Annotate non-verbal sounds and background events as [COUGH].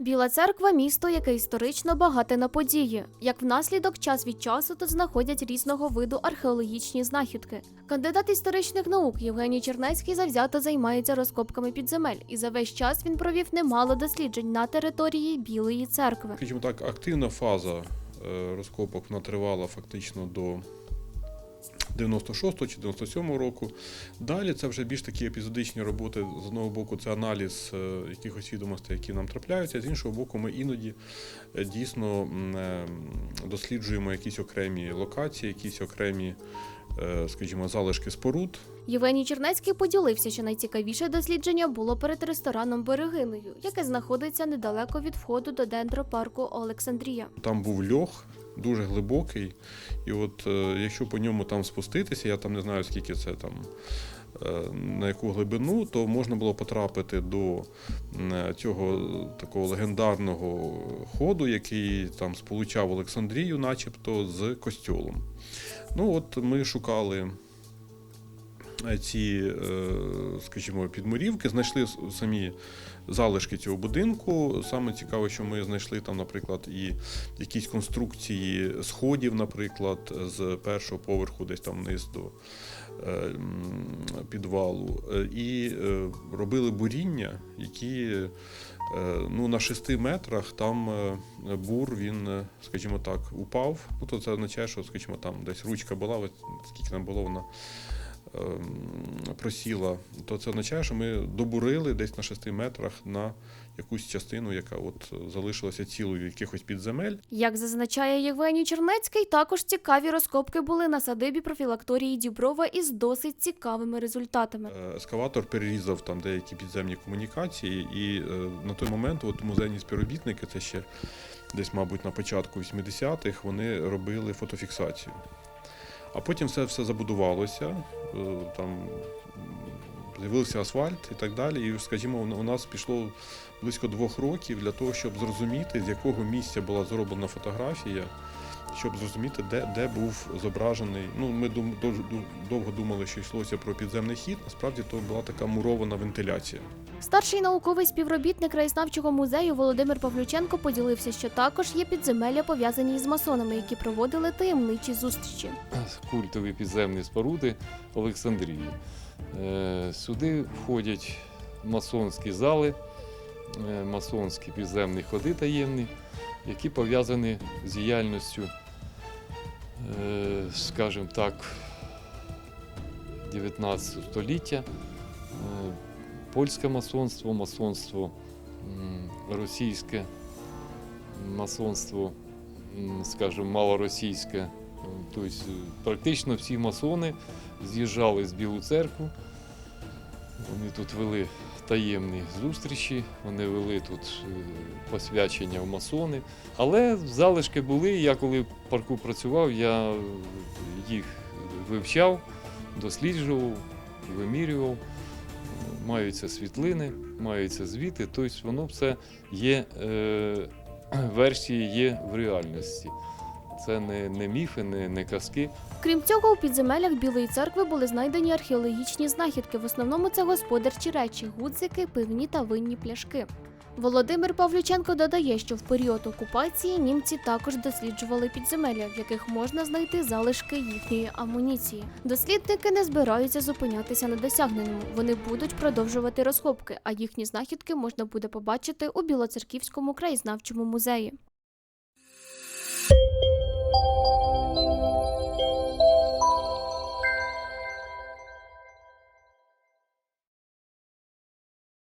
Біла церква місто, яке історично багате на події. Як внаслідок, час від часу тут знаходять різного виду археологічні знахідки. Кандидат історичних наук Євгеній Чернецький завзято займається розкопками підземель, і за весь час він провів немало досліджень на території Білої церкви. Скажімо так, активна фаза е, розкопок вона тривала фактично до 96 чи 97 року. Далі це вже більш такі епізодичні роботи. З одного боку, це аналіз е, якихось відомостей, які нам трапляються. З іншого боку, ми іноді е, дійсно е, досліджуємо якісь окремі локації, якісь окремі, скажімо, залишки споруд. Євгеній Чернецький поділився, що найцікавіше дослідження було перед рестораном Берегиною, яке знаходиться недалеко від входу до дендропарку Олександрія. Там був льох дуже глибокий, і от е, якщо по ньому там спуститися, я там не знаю скільки це там. е, На яку глибину, то можна було потрапити до е, цього такого легендарного ходу, який там сполучав Олександрію, начебто, з костьолом. Ну, от ми шукали ці, е, скажімо, підмурівки, знайшли самі залишки цього будинку. Саме цікаве, що ми знайшли там, наприклад, і якісь конструкції сходів, наприклад, з першого поверху, десь там вниз до е, підвалу, Е, і е, робили буріння, які е, ну, на 6 метрах там е, бур, він, е, скажімо так, упав. Ну, то це означає, що, скажімо, там десь ручка була, ось скільки там було, вона просіла, то це означає, що ми добурили десь на 6 метрах на якусь частину, яка от залишилася цілою якихось підземель. Як зазначає Євгеній Чернецький, також цікаві розкопки були на садибі профілакторії Діброва із досить цікавими результатами. Е, Ескаватор перерізав там деякі підземні комунікації, і е, на той момент от музейні співробітники, це ще десь, мабуть, на початку 80-х, вони робили фотофіксацію. А потім все, все забудувалося, е, там з'явився асфальт і так далі. І, скажімо, у нас пішло близько двох років для того, щоб зрозуміти, з якого місця була зроблена фотографія, щоб зрозуміти, де, де був зображений. Ну, ми дум, довго думали, що йшлося про підземний хід. Насправді то була така мурована вентиляція. Старший науковий співробітник краєзнавчого музею Володимир Павлюченко поділився, що також є підземелля пов'язані із масонами, які проводили таємничі зустрічі. культові підземні споруди Олександрії. Е, Сюди входять масонські зали, е, масонські підземні ходи таємні, які пов'язані з діяльністю, скажімо так, 19 століття. Е, Польське масонство, масонство російське, масонство, скажімо, малоросійське, Тобто е, практично всі масони з'їжджали з Білу церкву. Вони тут вели таємні зустрічі, вони вели тут е, посвячення в масони. Але залишки були. Я коли в парку працював, я їх вивчав, досліджував, вимірював. Маються світлини, маються звіти, тобто воно все є, е, [CLEARS THROAT] версії є в реальності. Це не, не міфи, не, не казки. Крім цього, у підземеллях Білої церкви були знайдені археологічні знахідки. В основному це господарчі речі, гудзики, пивні та винні пляшки. Володимир Павлюченко додає, що в період окупації німці також досліджували підземелля, в яких можна знайти залишки їхньої амуніції. Дослідники не збираються зупинятися на досягненому. Вони будуть продовжувати розкопки, а їхні знахідки можна буде побачити у Білоцерківському краєзнавчому музеї.